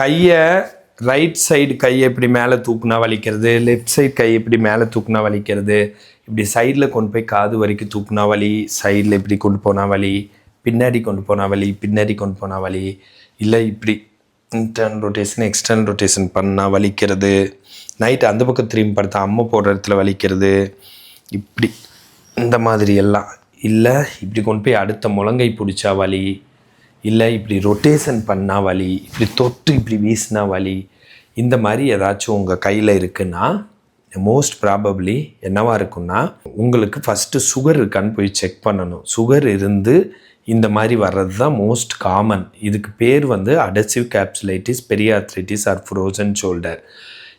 கையை right side கையை இப்படி மேலே தூக்குனா வலிக்கிறது லெஃப்ட் சைடு கை இப்படி மேலே தூக்குனா வலிக்கிறது இப்படி சைடில் கொண்டு போய் காது வரைக்கும் தூக்குனா வலி சைடில் இப்படி கொண்டு போனால் வலி பின்னாடி கொண்டு போனால் வலி பின்னாடி கொண்டு போனால் வலி இல்லை இப்படி இன்டர்ன் ரொட்டேஷன் எக்ஸ்டர்னல் ரொட்டேஷன் பண்ணால் வலிக்கிறது நைட்டு அந்த பக்கம் திரும்பி படுத்தா அம்மை போடுற இடத்துல வலிக்கிறது இப்படி இந்த மாதிரி எல்லாம். இல்லை இப்படி கொண்டு போய் அடுத்த முழங்கை பிடிச்சா வலி இல்லை இப்படி ரொட்டேஷன் பண்ணால் வலி இப்படி தொட்டு இப்படி வீசினா வலி இந்த மாதிரி ஏதாச்சும் உங்கள் கையில் இருக்குன்னா மோஸ்ட் ப்ராபப்ளி என்னவாக இருக்குன்னா உங்களுக்கு ஃபஸ்ட்டு சுகர் இருக்கான்னு போய் செக் பண்ணணும். சுகர் இருந்து இந்த மாதிரி வர்றது தான் மோஸ்ட் காமன் இதுக்கு பேர் வந்து adhesive capsulitis periarthritis or frozen shoulder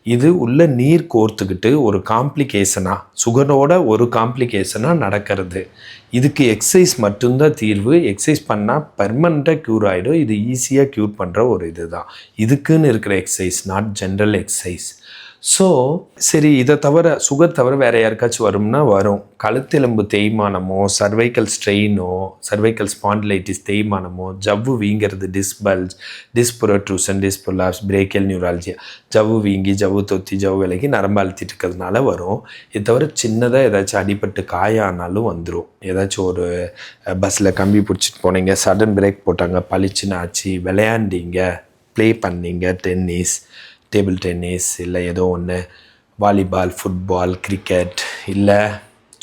இது உள்ள நீர் கோர்த்துக்கிட்டு ஒரு காம்ப்ளிகேஷனாக சுகரோட ஒரு காம்ப்ளிகேஷனாக நடக்கிறது. இதுக்கு எக்ஸசைஸ் மட்டும்தான் தீர்வு. எக்ஸசைஸ் பண்ணால் பெர்மனண்ட்டாக க்யூர் ஆகிடும் இது ஈஸியாக க்யூர் பண்ணுற ஒரு இது தான் இதுக்குன்னு இருக்கிற exercise not general exercise so சரி இதை தவிர சுகர் தவிர வேறு யாருக்காச்சும் வரும்னா வரும். கழுத்தெலும்பு தேய்மானமோ சர்வைக்கல் ஸ்ட்ரெயினோ சர்வைக்கல் ஸ்பாண்டிலைட்டிஸ் தேய்மானமோ ஜவ்வு வீங்கிறது டிஸ்பல்ஜ் டிஸ்புரோட்ரூசன் டிஸ்புலாப்ஸ் பிரேக்கல் நியூராலஜியா ஜவ்வு வீங்கி ஜவ்வு தொத்தி ஜவ்வு விலகி நரம்பு அழுத்திட்டு இருக்கிறதுனால வரும். இது தவிர சின்னதாக ஏதாச்சும் அடிபட்டு காயானாலும் வந்துடும் ஏதாச்சும் ஒரு பஸ்ஸில் கம்பி பிடிச்சிட்டு போனீங்க சடன் பிரேக் போட்டாங்க பளிச்சுன்னு ஆச்சு விளையாண்டீங்க ப்ளே பண்ணீங்க டென்னிஸ் டேபிள் டென்னிஸ் இல்லை ஏதோ ஒன்று வாலிபால் ஃபுட்பால் கிரிக்கெட் இல்லை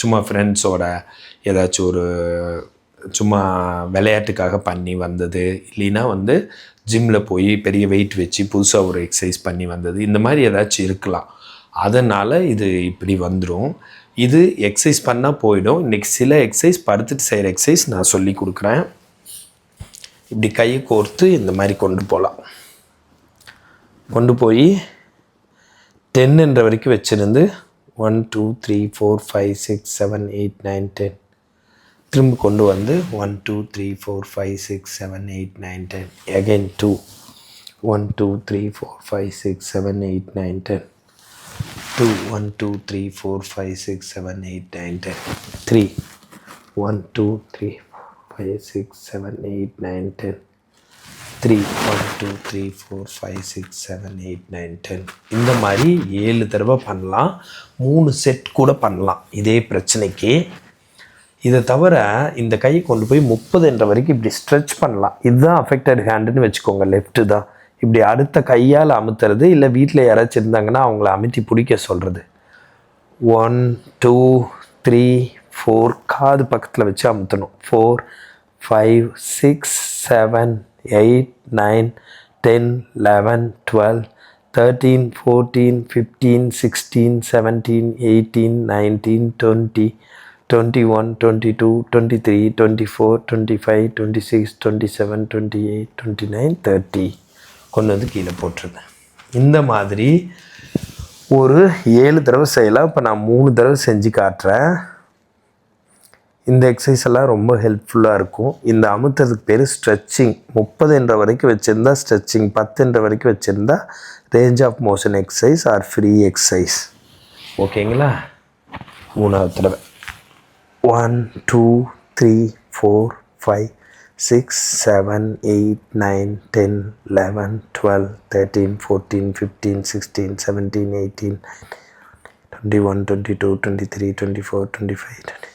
சும்மா ஃப்ரெண்ட்ஸோட ஏதாச்சும் ஒரு சும்மா விளையாட்டுக்காக பண்ணி வந்தது. இல்லைன்னா வந்து ஜிம்மில் போய் பெரிய வெயிட் வச்சு புதுசாக ஒரு எக்ஸசைஸ் பண்ணி வந்தது. இந்த மாதிரி ஏதாச்சும் இருக்கலாம். அதனால் இது இப்படி வந்துடும் இது எக்ஸசைஸ் பண்ணால் போயிடும். இன்றைக்கி சில எக்ஸசைஸ் படுத்துட்டு செய்கிற எக்ஸசைஸ் நான் சொல்லி கொடுக்குறேன். இப்படி கையை கோர்த்து இந்த மாதிரி கொண்டு போகலாம். கொண்டு போய் டென்னுன்ற வரைக்கும் வச்சுருந்து one two three four five six seven eight nine ten திரும்ப கொண்டு வந்து one two three four five six seven eight nine ten again two one two three four five six seven eight nine ten two one two three four five six seven eight nine ten three one two three five six seven eight nine ten three one two three four five six seven eight nine ten இந்த மாதிரி ஏழு தடவை பண்ணலாம். மூணு set கூட பண்ணலாம். இதே பிரச்சனைக்கு. இதை தவிர இந்த கை கொண்டு போய் முப்பது என்ற வரைக்கும் இப்படி ஸ்ட்ரெச் பண்ணலாம். இதுதான் அஃபெக்டட் ஹேண்டுன்னு வச்சுக்கோங்க லெஃப்ட்டு தான். இப்படி அடுத்த கையால் அமுத்துறது இல்லை வீட்டில் யாராச்சும் இருந்தாங்கன்னா அவங்கள அமுத்தி பிடிக்க சொல்கிறது ஒன் டூ த்ரீ ஃபோர் காது பக்கத்தில் வச்சு அமுத்தணும். Four five six seven eight nine ten eleven twelve thirteen fourteen fifteen sixteen seventeen eighteen nineteen twenty twenty one twenty two twenty three twenty four twenty five twenty six twenty seven twenty eight twenty nine thirty. கொண்டு வந்து கீழே போட்டிருந்தேன். இந்த மாதிரி ஒரு ஏழு தடவை செய்யலாம். இப்போ நான் மூணு தடவை செஞ்சு காட்டுறேன். இந்த எக்ஸசைஸ் எல்லாம் ரொம்ப ஹெல்ப்ஃபுல்லாக இருக்கும். இந்த அமுத்துறதுக்கு பேர் ஸ்ட்ரெச்சிங் முப்பது என்ற வரைக்கும் வச்சுருந்தா ஸ்ட்ரெச்சிங் பத்து என்ற வரைக்கும் வச்சுருந்தா range of motion exercise or free exercise ஓகேங்களா மூணாவது தடவை. One two three four five six seven eight nine ten eleven twelve thirteen fourteen fifteen sixteen seventeen eighteen twenty one twenty two twenty three twenty four twenty five twenty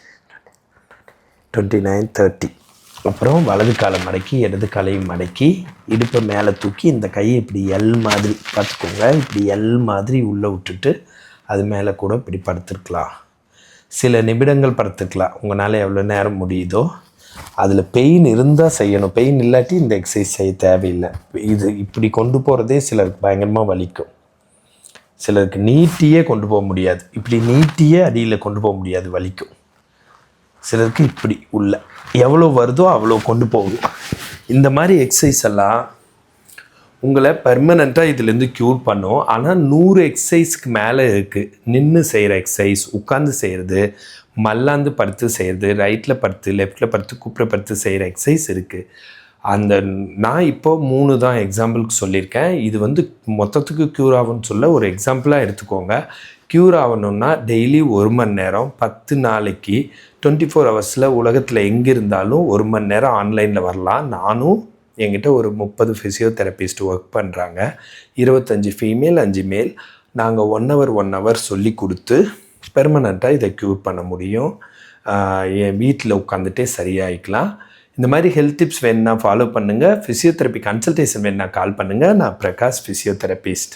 twenty nine thirty அப்புறம் வலது காலை மடக்கி இடது காலையும் மடக்கி இடுப்பை மேலே தூக்கி இந்த கையை இப்படி எல் மாதிரி பார்த்துக்கோங்க. இப்படி எல் மாதிரி உள்ளே விட்டுட்டு அது மேலே கூட இப்படி படுத்துருக்கலாம். சில நிமிடங்கள் படுத்துக்கலாம் உங்களால் எவ்வளோ நேரம் முடியுதோ அதில் பெயின் இருந்தால் செய்யணும். பெயின் இல்லாட்டி இந்த எக்ஸசைஸ் செய்ய தேவையில்லை. இது இப்படி கொண்டு போகிறதே சிலருக்கு பயங்கரமாக வலிக்கும். சிலருக்கு நீட்டியே கொண்டு போக முடியாது. இப்படி நீட்டியே அடியில் கொண்டு போக முடியாது வலிக்கும். சிலருக்கு இப்படி உள்ள. எவ்வளோ வருதோ அவ்வளோ கொண்டு போகும் இந்த மாதிரி எக்ஸசைஸ் எல்லாம் உங்களை பர்மனெண்ட்டாக இதுலேருந்து க்யூர் பண்ணும். ஆனால் நூறு எக்ஸசைஸ்க்கு மேலே இருக்குது நின்று செய்கிற எக்ஸசைஸ் உட்காந்து செய்கிறது மல்லாந்து படுத்து செய்கிறது ரைட்டில் படுத்து லெஃப்ட்டில் படுத்து குப்புற படுத்து செய்கிற எக்ஸசைஸ் இருக்குது அந்த நான் இப்போ மூணு தான் எக்ஸாம்பிளுக்கு சொல்லியிருக்கேன். இது வந்து மொத்தத்துக்கு க்யூர் ஆகும்னு சொல்ல ஒரு எக்ஸாம்பிளாக எடுத்துக்கோங்க. க்யூர் ஆகணும்னா டெய்லி ஒரு மணி நேரம் பத்து நாளைக்கு டுவெண்ட்டி ஃபோர் ஹவர்ஸில் உலகத்தில் எங்கே இருந்தாலும் ஒரு மணி நேரம் ஆன்லைனில் வரலாம். நானும் என்கிட்ட ஒரு முப்பது ஃபிசியோதெரபிஸ்ட் ஒர்க் பண்ணுறாங்க இருபத்தஞ்சி ஃபீமேல் அஞ்சு மேல் நாங்கள் ஒன் ஹவர் ஒன் ஹவர் சொல்லி கொடுத்து பெர்மனண்ட்டாக இதை க்யூர் பண்ண முடியும். என் வீட்டில் உட்காந்துட்டே சரியாயிக்கலாம். இந்த மாதிரி ஹெல்த் டிப்ஸ் வேணுன்னா ஃபாலோ பண்ணுங்கள் ஃபிசியோதெரப்பி கன்சல்டேஷன் வேணுன்னா கால் பண்ணுங்கள் நான் பிரகாஷ் ஃபிசியோதெரபிஸ்ட்